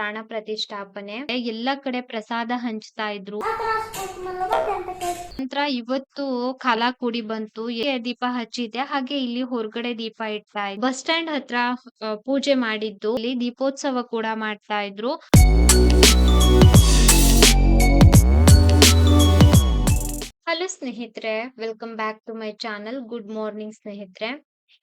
ಪ್ರಾಣ ಪ್ರತಿಷ್ಠಾಪನೆ. ಎಲ್ಲ ಕಡೆ ಪ್ರಸಾದ ಹಂಚ್ತಾ ಇದ್ರು. ನಂತರ ಇವತ್ತು ಕಾಲ ಕೂಡಿ ಬಂತು. ದೀಪ ಹಚ್ಚಿದೆ ಹಾಗೆ ಇಲ್ಲಿ ಹೊರಗಡೆ ದೀಪ ಇಡ್ತಾ ಇದ್ರು ಬಸ್ ಸ್ಟ್ಯಾಂಡ್ ಹತ್ರ ಪೂಜೆ ಮಾಡಿದ್ದು. ಇಲ್ಲಿ ದೀಪೋತ್ಸವ ಕೂಡ ಮಾಡ್ತಾ ಇದ್ರು. ಹಲೋ ಸ್ನೇಹಿತರೆ, welcome back to my channel. Good morning ಸ್ನೇಹಿತರೆ.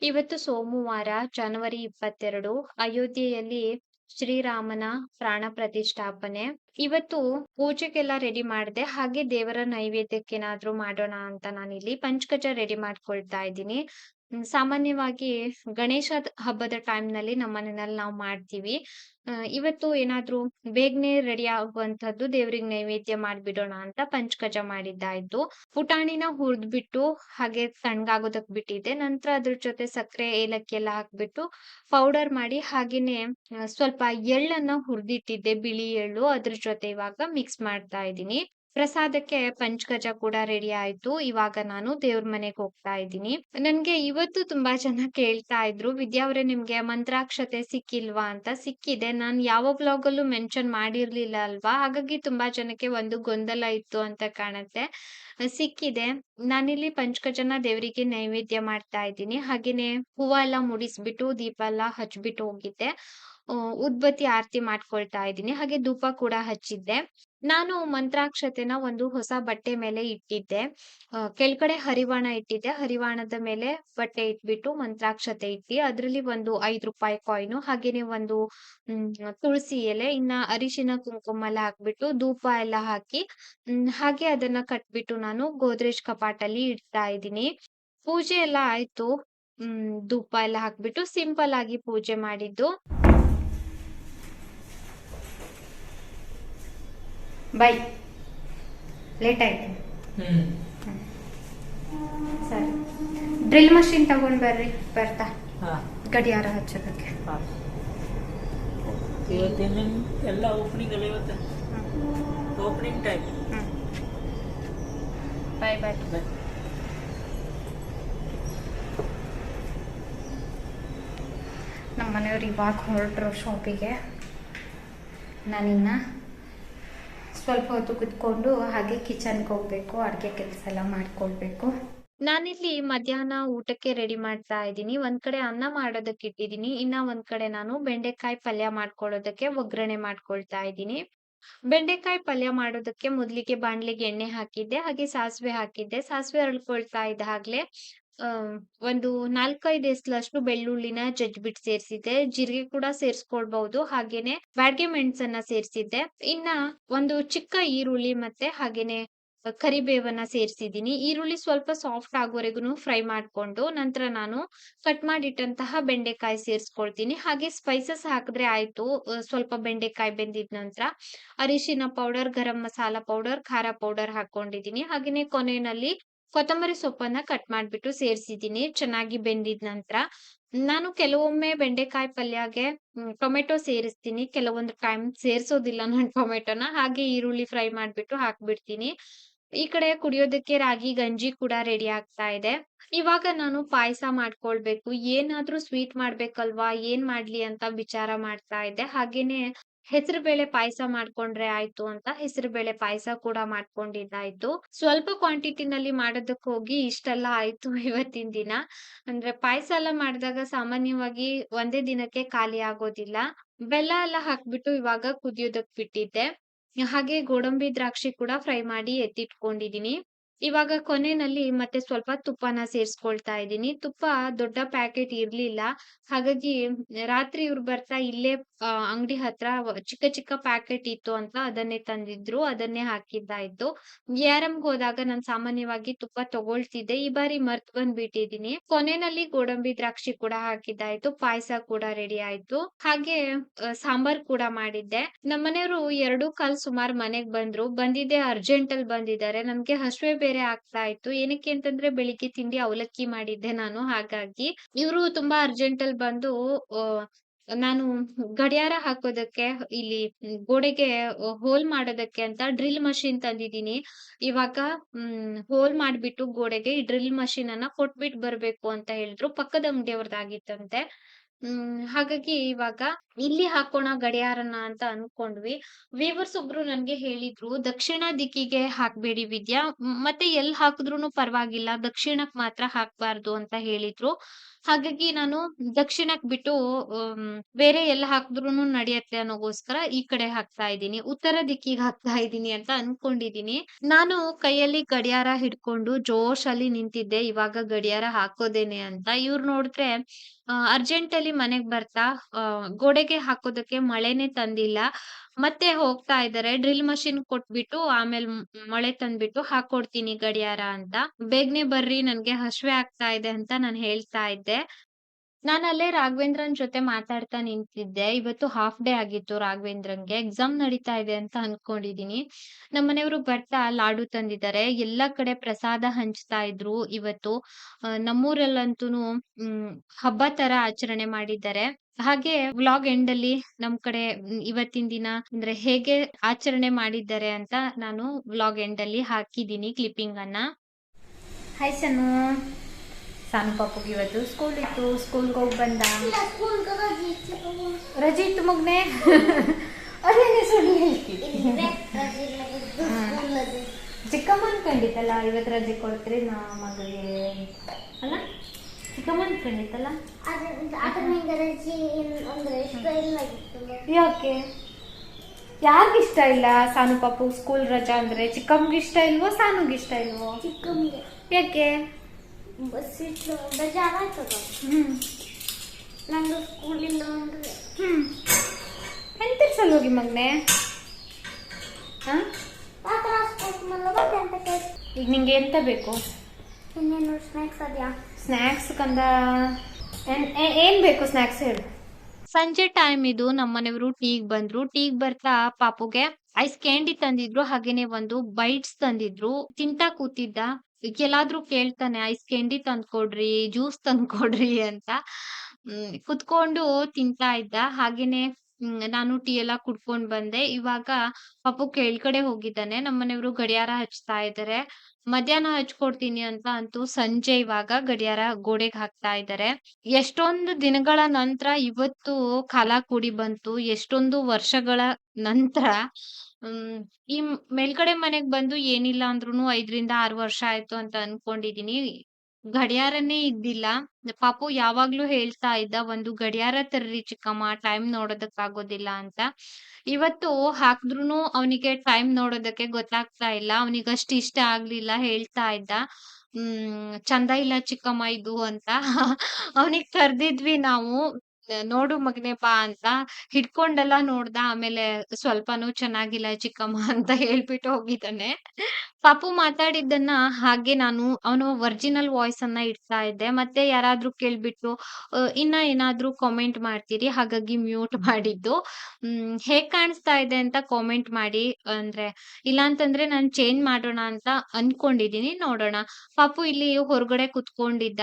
ಇವತ್ತು ಸೋಮವಾರ, ಜನವರಿ ಇಪ್ಪತ್ತೆರಡು. ಅಯೋಧ್ಯೆಯಲ್ಲಿ ಶ್ರೀರಾಮನ ಪ್ರಾಣ ಪ್ರತಿಷ್ಠಾಪನೆ. ಇವತ್ತು ಪೂಜೆಗೆಲ್ಲ ರೆಡಿ ಮಾಡಿದೆ, ಹಾಗೆ ದೇವರ ನೈವೇದ್ಯಕ್ಕೆ ನೈವೇದ್ಯಕ್ಕೇನಾದ್ರೂ ಮಾಡೋಣ ಅಂತ ನಾನಿಲ್ಲಿ ಪಂಚಕಜ ರೆಡಿ ಮಾಡ್ಕೊಳ್ತಾ ಇದ್ದೀನಿ. ಸಾಮಾನ್ಯವಾಗಿ ಗಣೇಶ ಹಬ್ಬದ ಟೈಮ್ನಲ್ಲಿ ನಮ್ಮ ಮನೆಯಲ್ಲಿ ನಾವು ಮಾಡ್ತೀವಿ. ಆ, ಇವತ್ತು ಏನಾದ್ರೂ ಬೇಗನೆ ರೆಡಿ ಆಗುವಂತದ್ದು ದೇವ್ರಿಗೆ ನೈವೇದ್ಯ ಮಾಡ್ಬಿಡೋಣ ಅಂತ ಪಂಚಕಜ ಮಾಡಿದ್ದಾಯ್ತು. ಪುಟಾಣಿನ ಹುರಿದ್ಬಿಟ್ಟು ಹಾಗೆ ತಣ್ಣಗಾಗೋದಕ್ ಬಿಟ್ಟಿದ್ದೆ. ನಂತರ ಅದ್ರ ಜೊತೆ ಸಕ್ಕರೆ ಏಲಕ್ಕಿ ಎಲ್ಲ ಹಾಕ್ಬಿಟ್ಟು ಪೌಡರ್ ಮಾಡಿ ಹಾಗೇನೆ ಸ್ವಲ್ಪ ಎಳ್ಳನ್ನ ಹುರಿದಿಟ್ಟಿದ್ದೆ ಬಿಳಿ ಎಳ್ಳು. ಅದ್ರ ಜೊತೆ ಇವಾಗ ಮಿಕ್ಸ್ ಮಾಡ್ತಾ ಇದ್ದೀನಿ. ಪ್ರಸಾದಕ್ಕೆ ಪಂಚಗಜ ಕೂಡ ರೆಡಿ ಆಯ್ತು. ಇವಾಗ ನಾನು ದೇವ್ರ ಮನೆಗೆ ಹೋಗ್ತಾ ಇದ್ದೀನಿ. ನನ್ಗೆ ಇವತ್ತು ತುಂಬಾ ಜನ ಕೇಳ್ತಾ ಇದ್ರು, ವಿದ್ಯಾ ಅವ್ರೆ, ನಿಮ್ಗೆ ಮಂತ್ರಾಕ್ಷತೆ ಸಿಕ್ಕಿಲ್ವಾ ಅಂತ? ಸಿಕ್ಕಿದೆ. ನಾನ್ ಯಾವ ಬ್ಲಾಗ್ ಅಲ್ಲೂ ಮೆನ್ಷನ್ ಮಾಡಿರ್ಲಿಲ್ಲ ಅಲ್ವಾ? ಹಾಗಾಗಿ ತುಂಬಾ ಜನಕ್ಕೆ ಒಂದು ಗೊಂದಲ ಇತ್ತು ಅಂತ ಕಾಣುತ್ತೆ. ಸಿಕ್ಕಿದೆ. ನಾನಿಲ್ಲಿ ಪಂಚಗಜನ ದೇವರಿಗೆ ನೈವೇದ್ಯ ಮಾಡ್ತಾ ಇದ್ದೀನಿ. ಹಾಗೇನೆ ಹೂವ ಎಲ್ಲ ಮುಡಿಸ್ಬಿಟ್ಟು ದೀಪ ಎಲ್ಲ ಹಚ್ಬಿಟ್ಟು ಹೋಗಿದ್ದೆ. ಉದ್ಬತ್ತಿ ಆರತಿ ಮಾಡ್ಕೊಳ್ತಾ ಇದ್ದೀನಿ. ಹಾಗೆ ಧೂಪ ಕೂಡ ಹಚ್ಚಿದ್ದೆ. ನಾನು ಮಂತ್ರಾಕ್ಷತೆನ ಒಂದು ಹೊಸ ಬಟ್ಟೆ ಮೇಲೆ ಇಟ್ಟಿದ್ದೆ. ಕೆಳಗಡೆ ಹರಿವಾಣ ಇಟ್ಟಿದ್ದೆ. ಹರಿವಾಣದ ಮೇಲೆ ಬಟ್ಟೆ ಇಟ್ಬಿಟ್ಟು ಮಂತ್ರಾಕ್ಷತೆ ಇಟ್ಟಿ ಅದ್ರಲ್ಲಿ ಒಂದು ಐದು ರೂಪಾಯಿ ಕಾಯಿನು ಹಾಗೇನೆ ಒಂದು ತುಳಸಿ ಎಲೆ, ಇನ್ನ ಅರಿಶಿನ ಕುಂಕುಮ ಎಲ್ಲ ಹಾಕ್ಬಿಟ್ಟು ಧೂಪ ಎಲ್ಲ ಹಾಕಿ ಹಾಗೆ ಅದನ್ನ ಕಟ್ಬಿಟ್ಟು ನಾನು ಗೋದ್ರೇಜ್ ಕಪಾಟಲ್ಲಿ ಇಡ್ತಾ ಇದ್ದೀನಿ. ಪೂಜೆ ಎಲ್ಲ ಆಯ್ತು. ಹ್ಮ್, ಧೂಪ ಎಲ್ಲ ಹಾಕ್ಬಿಟ್ಟು ಸಿಂಪಲ್ ಆಗಿ ಪೂಜೆ ಮಾಡಿದ್ದು. ಬೈ ಲೇಟ್ ಆಯ್ತು. ಸರಿ. ಡ್ರಿಲ್ ಮಷಿನ್ ತಗೊಂಡ್ ಬರ್ರಿ ಬರ್ತಾ. ಹಾ. ಗಡಿಯಾರ ಹಚ್ಚೋದಕ್ಕೆ. ಇವತ್ತೇನು ಎಲ್ಲ ಓಪನಿಂಗ್ ಅಲ್ಲ ಇವತ್ತು. ಓಪನಿಂಗ್ ಟೈಮ್ ಬಾಯ್ ಬಾಯ್ ನಮ್ಮ ಮನೆಯವ್ರು ಇವಾಗ ಹೊರಟ್ರು ಶಾಪಿಗೆ ನಾನಿನ್ನ ಸ್ವಲ್ಪ ಹೊತ್ತು ಕುತ್ಕೊಂಡು ಹಾಗೆ ಕಿಚನ್ಗೆ ಹೋಗ್ಬೇಕು, ಅಡುಗೆ ಕೆಲಸ ಎಲ್ಲ ಮಾಡ್ಕೊಳ್ಬೇಕು. ನಾನಿಲ್ಲಿ ಮಧ್ಯಾಹ್ನ ಊಟಕ್ಕೆ ರೆಡಿ ಮಾಡ್ತಾ ಇದ್ದೀನಿ. ಒಂದ್ ಕಡೆ ಅನ್ನ ಮಾಡೋದಕ್ಕೆ ಇಟ್ಟಿದ್ದೀನಿ. ಇನ್ನ ಒಂದ್ ಕಡೆ ನಾನು ಬೆಂಡೆಕಾಯಿ ಪಲ್ಯ ಮಾಡ್ಕೊಳ್ಳೋದಕ್ಕೆ ಒಗ್ಗರಣೆ ಮಾಡ್ಕೊಳ್ತಾ ಇದ್ದೀನಿ. ಬೆಂಡೆಕಾಯಿ ಪಲ್ಯ ಮಾಡೋದಕ್ಕೆ ಮೊದ್ಲಿಗೆ ಬಾಣ್ಲಿಗೆ ಎಣ್ಣೆ ಹಾಕಿದ್ದೆ, ಹಾಗೆ ಸಾಸಿವೆ ಹಾಕಿದ್ದೆ. ಸಾಸಿವೆ ಅರಳ್ಕೊಳ್ತಾ ಇದ್ದಾಗ್ಲೇ ಒಂದು ನಾಲ್ಕೈದು ಎಸ್ಲಷ್ಟು ಬೆಳ್ಳುಳ್ಳಿನ ಜಜ್ಬಿಟ್ ಸೇರ್ಸಿದ್ದೆ. ಜೀರಿಗೆ ಕೂಡ ಸೇರ್ಸ್ಕೊಳ್ಬಹುದು. ಹಾಗೇನೆ ಬ್ಯಾಡ್ಗೆ ಮೆಣಸನ್ನ ಸೇರ್ಸಿದ್ದೆ. ಇನ್ನ ಒಂದು ಚಿಕ್ಕ ಈರುಳ್ಳಿ ಮತ್ತೆ ಹಾಗೇನೆ ಕರಿಬೇವನ್ನ ಸೇರ್ಸಿದೀನಿ ಈರುಳ್ಳಿ ಸ್ವಲ್ಪ ಸಾಫ್ಟ್ ಆಗೋವರೆಗೂ ಫ್ರೈ ಮಾಡ್ಕೊಂಡು ನಂತರ ನಾನು ಕಟ್ ಮಾಡಿಟ್ಟಂತಹ ಬೆಂಡೆಕಾಯಿ ಸೇರ್ಸ್ಕೊಳ್ತೀನಿ. ಹಾಗೆ ಸ್ಪೈಸಸ್ ಹಾಕಿದ್ರೆ ಆಯ್ತು. ಸ್ವಲ್ಪ ಬೆಂಡೆಕಾಯಿ ಬೆಂದಿದ ನಂತರ ಅರಿಶಿನ ಪೌಡರ್ ಗರಂ ಮಸಾಲಾ ಪೌಡರ್ ಖಾರ ಪೌಡರ್ ಹಾಕೊಂಡಿದೀನಿ ಹಾಗೇನೆ ಕೊನೆಯಲ್ಲಿ ಕೊತ್ತಂಬರಿ ಸೊಪ್ಪನ್ನ ಕಟ್ ಮಾಡ್ಬಿಟ್ಟು ಸೇರ್ಸಿದೀನಿ ಚೆನ್ನಾಗಿ ಬೆಂದಿದ ನಂತರ. ನಾನು ಕೆಲವೊಮ್ಮೆ ಬೆಂಡೆಕಾಯಿ ಪಲ್ಯಗೆ ಟೊಮೆಟೊ ಸೇರಿಸ್ತೀನಿ. ಕೆಲವೊಂದು ಟೈಮ್ ಸೇರಿಸೋದಿಲ್ಲ ನಾನು ಟೊಮೆಟೊನ. ಹಾಗೆ ಈರುಳ್ಳಿ ಫ್ರೈ ಮಾಡ್ಬಿಟ್ಟು ಹಾಕ್ಬಿಡ್ತೀನಿ. ಈ ಕಡೆ ಕುಡಿಯೋದಕ್ಕೆ ರಾಗಿ, ಗಂಜಿ ಕೂಡ ರೆಡಿ ಆಗ್ತಾ ಇದೆ. ಇವಾಗ ನಾನು ಪಾಯಸ ಮಾಡ್ಕೊಳ್ಬೇಕು. ಏನಾದ್ರೂ ಸ್ವೀಟ್ ಮಾಡ್ಬೇಕಲ್ವಾ? ಏನ್ ಮಾಡ್ಲಿ ಅಂತ ವಿಚಾರ ಮಾಡ್ತಾ ಇದ್ದೆ. ಹಾಗೇನೆ ಹೆಸರುಬೇಳೆ ಪಾಯಸ ಮಾಡ್ಕೊಂಡ್ರೆ ಆಯ್ತು ಅಂತ ಹೆಸರುಬೇಳೆ ಪಾಯಸ ಕೂಡ ಮಾಡ್ಕೊಂಡಿದ್ದಾಯ್ತು. ಸ್ವಲ್ಪ ಕ್ವಾಂಟಿಟಿನಲ್ಲಿ ಮಾಡೋದಕ್ಕೆ ಹೋಗಿ ಇಷ್ಟೆಲ್ಲ ಆಯ್ತು ಇವತ್ತಿನ ದಿನ. ಅಂದ್ರೆ ಪಾಯಸ ಎಲ್ಲ ಮಾಡಿದಾಗ ಸಾಮಾನ್ಯವಾಗಿ ಒಂದೇ ದಿನಕ್ಕೆ ಖಾಲಿ ಆಗೋದಿಲ್ಲ. ಬೆಲ್ಲ ಎಲ್ಲ ಹಾಕ್ಬಿಟ್ಟು ಇವಾಗ ಕುದಿಯೋದಕ್ ಬಿಟ್ಟಿದ್ದೆ. ಹಾಗೆ ಗೋಡಂಬಿ ದ್ರಾಕ್ಷಿ ಕೂಡ ಫ್ರೈ ಮಾಡಿ ಎತ್ತಿಟ್ಕೊಂಡಿದೀನಿ ಇವಾಗ ಕೊನೆನಲ್ಲಿ ಮತ್ತೆ ಸ್ವಲ್ಪ ತುಪ್ಪನ ಸೇರಿಸ್ಕೊಳ್ತಾ ಇದ್ದೀನಿ. ತುಪ್ಪ ದೊಡ್ಡ ಪ್ಯಾಕೆಟ್ ಇರ್ಲಿಲ್ಲ. ಹಾಗಾಗಿ ರಾತ್ರಿ ಇವ್ರು ಬರ್ತಾ ಇಲ್ಲೇ ಅಂಗಡಿ ಹತ್ರ ಚಿಕ್ಕ ಚಿಕ್ಕ ಪ್ಯಾಕೆಟ್ ಇತ್ತು ಅಂತ ಅದನ್ನೇ ತಂದಿದ್ರು, ಅದನ್ನೇ ಹಾಕಿದ್ದಾಯ್ತು ಗೆ ಹೋದಾಗ ನಾನು ಸಾಮಾನ್ಯವಾಗಿ ತುಪ್ಪ ತಗೊಳ್ತಿದ್ದೆ. ಈ ಬಾರಿ ಮರ್ತ್ ಬಂದ್ಬಿಟ್ಟಿದೀನಿ ಕೊನೆನಲ್ಲಿ ಗೋಡಂಬಿ ದ್ರಾಕ್ಷಿ ಕೂಡ ಹಾಕಿದ್ದಾಯ್ತು ಪಾಯಸ ಕೂಡ ರೆಡಿ ಆಯ್ತು. ಹಾಗೆ ಸಾಂಬಾರ್ ಕೂಡ ಮಾಡಿದ್ದೆ. ನಮ್ಮನೆಯವರು ಎರಡು ಕಾಲ್ ಸುಮಾರು ಮನೆಗ್ ಬಂದ್ರು. ಬಂದಿದ್ದೆ ಅರ್ಜೆಂಟ್ ಅಲ್ಲಿ ಬಂದಿದ್ದಾರೆ. ನಮ್ಗೆ ಹಸುವೆ ಬೇರೆ ಆಗ್ತಾ ಇತ್ತು. ಏನಕ್ಕೆ ಅಂತಂದ್ರೆ ಬೆಳಿಗ್ಗೆ ತಿಂಡಿ ಅವಲಕ್ಕಿ ಮಾಡಿದ್ದೆ ನಾನು, ಹಾಗಾಗಿ ಇವರು ತುಂಬಾ ಅರ್ಜೆಂಟ್ ಅಲ್ಲಿ ಬಂದು ನಾನು ಗಡಿಯಾರ ಹಾಕೋದಕ್ಕೆ, ಇಲ್ಲಿ ಗೋಡೆಗೆ ಹೋಲ್ ಮಾಡೋದಕ್ಕೆ ಅಂತ ಡ್ರಿಲ್ ಮಷಿನ್ ತಂದಿದ್ದೀನಿ. ಇವಾಗ, ಹ್ಮ್ ಹೋಲ್ ಮಾಡ್ಬಿಟ್ಟು ಗೋಡೆಗೆ ಈ ಡ್ರಿಲ್ ಮಷಿನ್ ಅನ್ನ ಕೊಟ್ಬಿಟ್ಟು ಬರ್ಬೇಕು ಅಂತ ಹೇಳಿದ್ರು. ಪಕ್ಕದ ಅಂಗಡಿಯವ್ರದ್ದಾಗಿತ್ತಂತೆ ಹ್ಮ್, ಹಾಗಾಗಿ ಇವಾಗ ಇಲ್ಲಿ ಹಾಕೋಣ ಗಡಿಯಾರನ ಅಂತ ಅನ್ಕೊಂಡ್ವಿ. ವೀವರ್ಸ್ ಒಬ್ರು ನನ್ಗೆ ಹೇಳಿದ್ರು, ದಕ್ಷಿಣ ದಿಕ್ಕಿಗೆ ಹಾಕ್ಬೇಡಿ ವಿದ್ಯಾ ಮತ್ತೆ ಎಲ್ ಹಾಕಿದ್ರೂನು ಪರವಾಗಿಲ್ಲ, ದಕ್ಷಿಣಕ್ ಮಾತ್ರ ಹಾಕ್ಬಾರ್ದು ಅಂತ ಹೇಳಿದ್ರು. ಹಾಗಾಗಿ ನಾನು ದಕ್ಷಿಣಕ್ ಬಿಟ್ಟು ಬೇರೆ ಎಲ್ಲ ಹಾಕಿದ್ರು ನಡೆಯತ್ತೆ ಅನ್ನೋಗೋಸ್ಕರ ಈ ಕಡೆ ಹಾಕ್ತಾ ಇದ್ದೀನಿ. ಉತ್ತರ ದಿಕ್ಕಿಗೆ ಹಾಕ್ತಾ ಇದ್ದೀನಿ ಅಂತ ಅನ್ಕೊಂಡಿದೀನಿ ನಾನು ಕೈಯಲ್ಲಿ ಗಡಿಯಾರ ಹಿಡ್ಕೊಂಡು ಜೋಶಲ್ಲಿ ನಿಂತಿದ್ದೆ. ಇವಾಗ ಗಡಿಯಾರ ಹಾಕೋದೇನೆ ಅಂತ. ಇವ್ರು ನೋಡಿದ್ರೆ ಅರ್ಜೆಂಟ್ ಅಲ್ಲಿ ಮನೆಗ್ ಬರ್ತಾ ಗೋಡೆಗೆ ಹಾಕೋದಕ್ಕೆ ಮಳೆನೆ ತಂದಿಲ್ಲ. ಮತ್ತೆ ಹೋಗ್ತಾ ಇದಾರೆ. ಡ್ರಿಲ್ ಮಷಿನ್ ಕೊಟ್ಬಿಟ್ಟು ಆಮೇಲೆ ಮಳೆ ತಂದ್ಬಿಟ್ಟು ಹಾಕೊಡ್ತೀನಿ ಗಡಿಯಾರ ಅಂತ. ಬೇಗನೆ ಬರ್ರಿ, ನನ್ಗೆ ಹಶ್ವೆ ಆಗ್ತಾ ಇದೆ ಅಂತ ನಾನು ಹೇಳ್ತಾ ಇದ್ದೆ. ನಾನು ಅಲ್ಲೇ ರಾಘವೇಂದ್ರನ್ ಜೊತೆ ಮಾತಾಡ್ತಾ ನಿಂತಿದ್ದೆ. ಇವತ್ತು ಹಾಫ್ ಡೇ ಆಗಿತ್ತು ರಾಘವೇಂದ್ರನ್ಗೆ ಎಕ್ಸಾಮ್ ನಡೀತಾ ಇದೆ ಅಂತ ಅನ್ಕೊಂಡಿದೀನಿ. ನಮ್ಮನೆಯವರು ಬರ್ತಾ ಲಾಡು ತಂದಿದ್ದಾರೆ ಎಲ್ಲಾ ಕಡೆ ಪ್ರಸಾದ ಹಂಚ್ತಾ ಇದ್ರು ಇವತ್ತು. ನಮ್ಮೂರಲ್ಲಂತೂ ಹಬ್ಬ ತರ ಆಚರಣೆ ಮಾಡಿದ್ದಾರೆ. ಹಾಗೆ ವ್ಲಾಗ್ ಎಂಡ್ ಅಲ್ಲಿ ನಮ್ ಕಡೆ ಇವತ್ತಿನ ದಿನ ಅಂದ್ರೆ ಹೇಗೆ ಆಚರಣೆ ಮಾಡಿದ್ದಾರೆ ಅಂತ ನಾನು ವ್ಲಾಗ್ ಎಂಡ್ ಅಲ್ಲಿ ಹಾಕಿದೀನಿ ಕ್ಲಿಪ್ಪಿಂಗ್ ಅನ್ನ. ಹಾಯ್ ಸನು ಸಾನು ಪಾಪುಗೆ ಇವತ್ತು ಸ್ಕೂಲ್ ಇತ್ತು. ಸ್ಕೂಲ್ಗೆ ಹೋಗಿ ಬಂದ. ರಜೆ ಇತ್ತು ಮಗ್ನೆ. ಚಿಕ್ಕಮ್ಮ ಅನ್ಕೊಂಡಿದ್ದಲ್ಲ ಇವತ್ತು ರಜೆ ಕೊಡ್ತೀರಿ ನಾ ಮಗಳಿಗೆ ಅಲ್ಲ? ಚಿಕ್ಕಮ್ಮನ ಕಂಡಿತ್ತಲ್ಲ ಯಾಕೆ ಯಾರಿಗಿಷ್ಟ ಇಷ್ಟ ಇಲ್ಲ ಸಾನು ಪಾಪು ಸ್ಕೂಲ್ ರಜಾ ಅಂದ್ರೆ ಚಿಕ್ಕಮ್ಮಗೆ ಇಷ್ಟ ಇಲ್ವೋ ಸಾನುಗೆ ಇಷ್ಟ ಇಲ್ವೋ ಚಿಕ್ಕಮ್ಗೆ ಯಾಕೆ ಬಸ್ ಇಟ್ಟು ಹ್ಞೂ ನಂದು ಸ್ಕೂಲಿಲ್ಲ ಅಂದ್ರೆ ಹ್ಮ್ ಎಂತಿರ್ಸಲ್ ಹೋಗಿ ಮಗ್ನೆ ಹಾ ಈಗ ನಿಂಗೆ ಎಂತ ಬೇಕು ಇನ್ನೇನು ಸ್ನಾಕ್ಸ್ ಅದ್ಯಾ ಸ್ನ್ಯಾಕ್ಸ್ ಕಂದ ಏನ್- ಬೇಕು ಸ್ನ್ಯಾಕ್ಸ್ ಹೇಳು. ಸಂಜೆ ಟೈಮ್ ಇದು ನಮ್ಮನೆಯವರು ಟೀಗ್ ಬಂದ್ರು. ಟೀಗ್ ಬರ್ತಾ ಪಾಪುಗೆ ಐಸ್ ಕ್ಯಾಂಡಿ ತಂದಿದ್ರು, ಹಾಗೇನೆ ಒಂದು ಬೈಟ್ಸ್ ತಂದಿದ್ರು. ತಿಂತಾ ಕೂತಿದ್ದ. ಎಲ್ಲಾದ್ರೂ ಕೇಳ್ತಾನೆ ಐಸ್ ಕ್ಯಾಂಡಿ ತಂದ್ಕೊಡ್ರಿ ಜ್ಯೂಸ್ ತಂದ್ಕೊಡ್ರಿ ಅಂತ. ಕುತ್ಕೊಂಡು ತಿಂತಾ ಇದ್ದ. ಹಾಗೇನೆ ನಾನು ಟೀ ಎಲ್ಲ ಕುಡ್ಕೊಂಡ್ ಬಂದೆ. ಇವಾಗ ಪಾಪು ಕೆಳ್ಗಡೆ ಹೋಗಿದ್ದಾನೆ. ನಮ್ಮನೆಯವರು ಗಡಿಯಾರ ಹಚ್ತಾ ಇದ್ದಾರೆ ಮಧ್ಯಾಹ್ನ ಹಚ್ಕೊಡ್ತೀನಿ ಅಂತ ಅಂತೂ ಸಂಜೆ ಇವಾಗ ಗಡಿಯಾರ ಗೋಡೆಗೆ ಹಾಕ್ತಾ ಇದ್ದಾರೆ ಎಷ್ಟೊಂದು ದಿನಗಳ ನಂತರ ಇವತ್ತು ಕಾಲ ಕೂಡಿ ಬಂತು. ಎಷ್ಟೊಂದು ವರ್ಷಗಳ ನಂತರ, ಹ್ಮ್, ಈ ಮೇಲ್ಗಡೆ ಮನೆಗ್ ಬಂದು ಏನಿಲ್ಲ ಅಂದ್ರೂನು ಐದರಿಂದ ಆರು ವರ್ಷ ಆಯ್ತು ಅಂತ ಅನ್ಕೊಂಡಿದೀನಿ. ಗಡಿಯಾರನೇ ಇದ್ದಿಲ್ಲ. ಪಾಪು ಯಾವಾಗ್ಲೂ ಹೇಳ್ತಾ ಇದ್ದ ಒಂದು ಗಡಿಯಾರ ತರ್ರಿ ಚಿಕ್ಕಮ್ಮ ಟೈಮ್ ನೋಡೋದಕ್ ಆಗೋದಿಲ್ಲ ಅಂತ. ಇವತ್ತು ಹಾಕಿದ್ರೂನು ಅವನಿಗೆ ಟೈಮ್ ನೋಡೋದಕ್ಕೆ ಗೊತ್ತಾಗ್ತಾ ಇಲ್ಲ. ಅವನಿಗೆ ಅಷ್ಟು ಇಷ್ಟ ಆಗ್ಲಿಲ್ಲ ಹೇಳ್ತಾ ಇದ್ದ. ಹ್ಮ್, ಚಂದ ಇಲ್ಲ ಚಿಕ್ಕಮ್ಮ ಇದು ಅಂತ. ಅವನಿಗೆ ಕರ್ದಿದ್ವಿ ನಾವು. ನೋಡು ಮಗನೇ ಬಾ ಅಂತ ಹಿಡ್ಕೊಂಡೆಲ್ಲ ನೋಡ್ದ. ಆಮೇಲೆ ಸ್ವಲ್ಪನೂ ಚೆನ್ನಾಗಿಲ್ಲ ಚಿಕ್ಕಮ್ಮ ಅಂತ ಹೇಳ್ಬಿಟ್ಟು ಹೋಗಿದ್ದಾನೆ. ಪಾಪು ಮಾತಾಡಿದ್ದನ್ನ ಹಾಗೆ ನಾನು ಅವನು ಒರಿಜಿನಲ್ ವಾಯ್ಸ್ ಅನ್ನ ಇಡ್ತಾ ಇದ್ದೆ. ಮತ್ತೆ ಯಾರಾದ್ರೂ ಕೇಳ್ಬಿಟ್ಟು ಇನ್ನ ಏನಾದ್ರೂ ಕಾಮೆಂಟ್ ಮಾಡ್ತೀರಿ? ಹಾಗಾಗಿ ಮ್ಯೂಟ್ ಮಾಡಿದ್ದು. ಹ್ಮ್, ಹೇಗ್ ಕಾಣಿಸ್ತಾ ಇದೆ ಅಂತ ಕಾಮೆಂಟ್ ಮಾಡಿ. ಅಂದ್ರೆ ಇಲ್ಲ ಅಂತಂದ್ರೆ ನಾನು ಚೇಂಜ್ ಮಾಡೋಣ ಅಂತ ಅನ್ಕೊಂಡಿದೀನಿ. ನೋಡೋಣ. ಪಾಪು ಇಲ್ಲಿ ಹೊರಗಡೆ ಕುತ್ಕೊಂಡಿದ್ದ.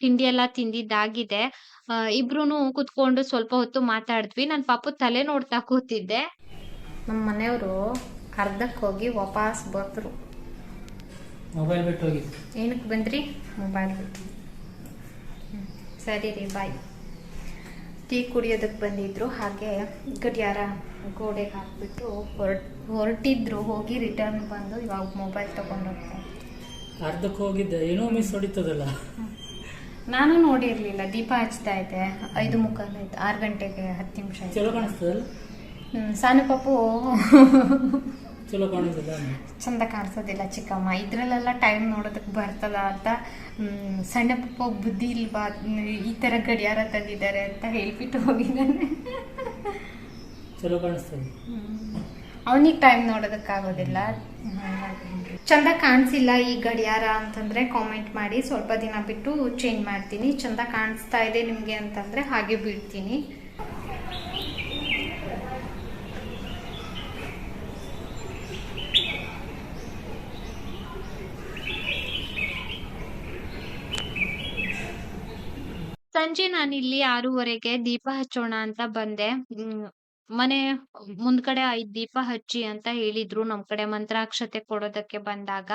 ತಿಂಡಿ ಎಲ್ಲಾ ತಿಂದಿದ್ದಾಗಿದೆ. ಇಬ್ರು ಕುತ್ಕೊಂಡು ಸ್ವಲ್ಪ ಹೊತ್ತು ಮಾತಾಡಿದ್ವಿ. ನನ್ನ ಪಾಪು ತಲೆ ನೋಡ್ತಾ ಕೂತಿದ್ದೆ. ನಮ್ಮ ಮನೆಯವರು ಅರ್ಧಕ್ಕೆ ಹೋಗಿ ವಾಪಸ್ ಬಂದರು ಮೊಬೈಲ್ ಬಿಟ್ಟು ಹೋಗಿ. ಏನಕ್ಕೆ ಬಂದ್ರಿ? ಮೊಬೈಲ್ ಬಿಟ್ಟು. ಸರಿ ರೀ ಬಾಯ್ ಟೀ ಕುಡಿಯೋದಕ್ಕೆ ಬಂದಿದ್ರು. ಹಾಗೆ ಗಡಿಯಾರ ಗೋಡೆಗೆ ಹಾಕ್ಬಿಟ್ಟು ಹೊರಟು ಹೊರಟಿದ್ರು. ಹೋಗಿ ರಿಟರ್ನ್ ಬಂದು ಇವಾಗ ಮೊಬೈಲ್ ತೊಗೊಂಡು ಹೋಗ್ತಾರೆ ಅರ್ಧಕ್ಕೆ ಹೋಗಿದ್ದೆ. ಏನೋ ಮಿಸ್ ಹೊಡಿತದಲ್ಲ. ನಾನು ನೋಡಿರ್ಲಿಲ್ಲ ದೀಪ ಹಚ್ತಾ ಇದ್ದೆ ಐದು ಮುಕ್ಕಾಲು ಆಯ್ತು ಆರು ಗಂಟೆಗೆ ಹತ್ತು ನಿಮಿಷ ಆಯ್ತು. ಚಲೋ ಕಾಣಿಸ್ತದಲ್ಲ? ಹ್ಮ್, ಸಾನು ಪಾಪು. ಚಲೋ ಕಾಣಿಸ್ತದ ಚಂದ ಕಾಣಿಸೋದಿಲ್ಲ ಚಿಕ್ಕಮ್ಮ. ಇದ್ರಲ್ಲೆಲ್ಲ ಟೈಮ್ ನೋಡೋದಕ್ಕೆ ಬರ್ತದ ಅಂತ ಹ್ಮ್, ಸಣ್ಣ ಪಪ್ಪ ಬುದ್ಧಿ ಇಲ್ವಾ? ಹ್ಮ್, ಈ ಥರ ಗಡಿಯಾರ ತಂದಿದ್ದಾರೆ ಅಂತ ಹೇಳ್ಬಿಟ್ಟು ಹೋಗಿದ್ದಾನೆ. ಚಲೋ ಕಾಣಿಸ್ತದೆ. ಅವನಿಗೆ ಟೈಮ್ ನೋಡೋದಕ್ಕಾಗೋದಿಲ್ಲ. ಹಾಗಾಗಿ. ಚಂದ ಕಾಣಿಸಿಲ್ಲ ಈ ಗಡಿಯಾರ ಅಂತಂದ್ರೆ ಕಾಮೆಂಟ್ ಮಾಡಿ, ಸ್ವಲ್ಪ ದಿನ ಬಿಟ್ಟು ಚೇಂಜ್ ಮಾಡ್ತೀನಿ. ಚಂದ ಕಾಣಿಸ್ತಾ ಇದೆ ನಿಮಗೆ ಅಂತಂದ್ರೆ ಹಾಗೆ ಬಿಡ್ತೀನಿ. ಸಂಜೆ ನಾನಿಲ್ಲಿ ಆರೂವರೆಗೆ ದೀಪ ಹಚ್ಚೋಣ ಅಂತ ಬಂದೆ. ಮನೆ ಮುಂದ್ಗಡೆ ಐದ್ ದೀಪ ಹಚ್ಚಿ ಅಂತ ಹೇಳಿದ್ರು ನಮ್ ಕಡೆ ಮಂತ್ರಾಕ್ಷತೆ ಕೊಡೋದಕ್ಕೆ ಬಂದಾಗ.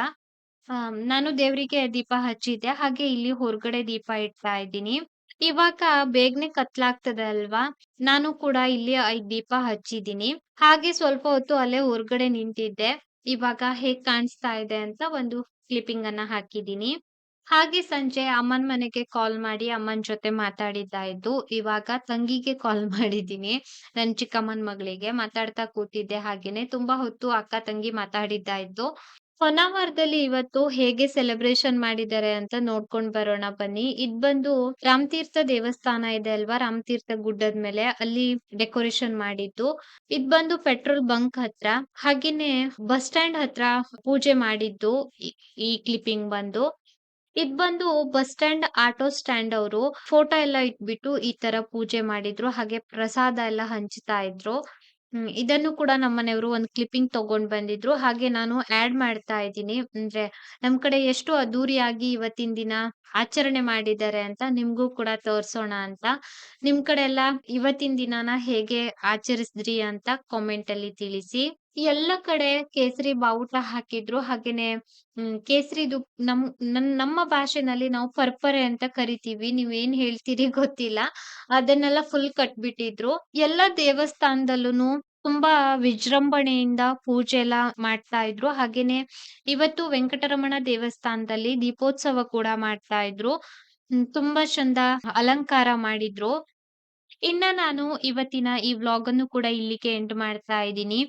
ಆ, ನಾನು ದೇವ್ರಿಗೆ ದೀಪ ಹಚ್ಚಿದ್ದೆ. ಹಾಗೆ ಇಲ್ಲಿ ಹೊರಗಡೆ ದೀಪ ಇಡ್ತಾ ಇದ್ದೀನಿ. ಇವಾಗ ಬೇಗನೆ ಕತ್ಲಾಗ್ತದೆ ಅಲ್ವಾ? ನಾನು ಕೂಡ ಇಲ್ಲಿ ಐದ್ ದೀಪ ಹಚ್ಚಿದ್ದೀನಿ. ಹಾಗೆ ಸ್ವಲ್ಪ ಹೊತ್ತು ಅಲ್ಲೇ ಹೊರಗಡೆ ನಿಂತಿದ್ದೆ. ಇವಾಗ ಹೇಗ್ ಕಾಣಿಸ್ತಾ ಇದೆ ಅಂತ ಒಂದು ಕ್ಲಿಪ್ಪಿಂಗ್ ಅನ್ನ ಹಾಕಿದೀನಿ ಹಾಗೆ ಸಂಜೆ ಅಮ್ಮನ್ ಮನೆಗೆ ಕಾಲ್ ಮಾಡಿ ಅಮ್ಮನ್ ಜೊತೆ ಮಾತಾಡಿದ್ದಾಯ್ತು ಇವಾಗ ತಂಗಿಗೆ ಕಾಲ್ ಮಾಡಿದೀನಿ ನನ್ ಚಿಕ್ಕಮ್ಮನ್ ಮಗಳಿಗೆ ಮಾತಾಡ್ತಾ ಕೂತಿದ್ದೆ ಹಾಗೇನೆ ತುಂಬಾ ಹೊತ್ತು ಅಕ್ಕ ತಂಗಿ ಮಾತಾಡಿದ್ದಾಯ್ತು ಹೊನ್ನಾವರದಲ್ಲಿ ಇವತ್ತು ಹೇಗೆ ಸೆಲೆಬ್ರೇಷನ್ ಮಾಡಿದ್ದಾರೆ ಅಂತ ನೋಡ್ಕೊಂಡ್ ಬರೋಣ ಬನ್ನಿ. ಇದ್ ಬಂದು ರಾಮತೀರ್ಥ ದೇವಸ್ಥಾನ ಇದೆ ಅಲ್ವಾ? ರಾಮತೀರ್ಥ ಗುಡ್ಡದ ಮೇಲೆ ಅಲ್ಲಿ ಡೆಕೋರೇಷನ್ ಮಾಡಿದ್ದು. ಇದ್ ಬಂದು ಪೆಟ್ರೋಲ್ ಬಂಕ್ ಹತ್ರ, ಹಾಗೇನೆ ಬಸ್ ಸ್ಟ್ಯಾಂಡ್ ಹತ್ರ ಪೂಜೆ ಮಾಡಿದ್ದು ಈ- ಈ ಕ್ಲಿಪ್ಪಿಂಗ್ ಬಂದು. ಇದ್ ಬಂದು ಬಸ್ ಸ್ಟ್ಯಾಂಡ್, ಆಟೋ ಸ್ಟ್ಯಾಂಡ್ ಅವರು ಫೋಟೋ ಎಲ್ಲ ಇಟ್ಬಿಟ್ಟು ಈ ತರ ಪೂಜೆ ಮಾಡಿದ್ರು, ಹಾಗೆ ಪ್ರಸಾದ ಎಲ್ಲ ಹಂಚ್ತಾ ಇದ್ರು. ಇದನ್ನು ಕೂಡ ನಮ್ಮನೆಯವರು ಒಂದು ಕ್ಲಿಪ್ಪಿಂಗ್ ತಗೊಂಡ್ ಬಂದಿದ್ರು. ಹಾಗೆ ನಾನು ಆಡ್ ಮಾಡ್ತಾ ಇದ್ದೀನಿ. ಅಂದ್ರೆ ನಮ್ ಕಡೆ ಎಷ್ಟು ಅದ್ದೂರಿಯಾಗಿ ಇವತ್ತಿನ ದಿನ ಆಚರಣೆ ಮಾಡಿದ್ದಾರೆ ಅಂತ ನಿಮ್ಗೂ ಕೂಡ ತೋರ್ಸೋಣ ಅಂತ. ನಿಮ್ ಕಡೆ ಎಲ್ಲ ಇವತ್ತಿನ ದಿನಾನ ಹೇಗೆ ಆಚರಿಸಿದ್ರಿ ಅಂತ ಕಾಮೆಂಟ್ ಅಲ್ಲಿ ತಿಳಿಸಿ. ಎಲ್ಲ ಕಡೆ ಕೇಸರಿ ಬಾವುಟ ಹಾಕಿದ್ರು. ಹಾಗೇನೆ, ಹ್ಮ್, ಕೇಸರಿದು ನಮ್ ನಮ್ಮ ಭಾಷೆನಲ್ಲಿ ನಾವು ಪರ್ಪರೆ ಅಂತ ಕರಿತೀವಿ. ನೀವ್ ಏನ್ ಹೇಳ್ತೀರಿ ಗೊತ್ತಿಲ್ಲ. ಅದನ್ನೆಲ್ಲ ಫುಲ್ ಕಟ್ಬಿಟ್ಟಿದ್ರು. ಎಲ್ಲ ದೇವಸ್ಥಾನದಲ್ಲೂನು ತುಂಬಾ ವಿಜೃಂಭಣೆಯಿಂದ ಪೂಜೆ ಎಲ್ಲ ಮಾಡ್ತಾ ಇದ್ರು. ಹಾಗೇನೆ, ಇವತ್ತು ವೆಂಕಟರಮಣ ದೇವಸ್ಥಾನದಲ್ಲಿ ದೀಪೋತ್ಸವ ಕೂಡ ಮಾಡ್ತಾ ಇದ್ರು. ತುಂಬಾ ಚಂದ ಅಲಂಕಾರ ಮಾಡಿದ್ರು. ಇನ್ನ ನಾನು ಇವತ್ತಿನ ಈ ವ್ಲಾಗ್ ಅನ್ನು ಕೂಡ ಇಲ್ಲಿಗೆ ಎಂಡ್ ಮಾಡ್ತಾ ಇದ್ದೀನಿ.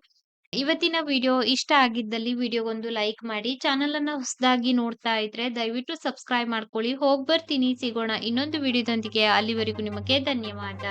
ಇವತ್ತಿನ ವಿಡಿಯೋ ಇಷ್ಟ ಆಗಿದ್ದಲ್ಲಿ ವಿಡಿಯೋಗೊಂದು ಲೈಕ್ ಮಾಡಿ ಚಾನಲ್ ಅನ್ನ ಹೊಸದಾಗಿ ನೋಡ್ತಾ ಇದ್ರೆ ದಯವಿಟ್ಟು ಸಬ್ಸ್ಕ್ರೈಬ್ ಮಾಡ್ಕೊಳ್ಳಿ. ಹೋಗ್ ಬರ್ತೀನಿ. ಸಿಗೋಣ ಇನ್ನೊಂದು ವಿಡಿಯೋದೊಂದಿಗೆ. ಅಲ್ಲಿವರೆಗೂ ನಿಮಗೆ ಧನ್ಯವಾದ.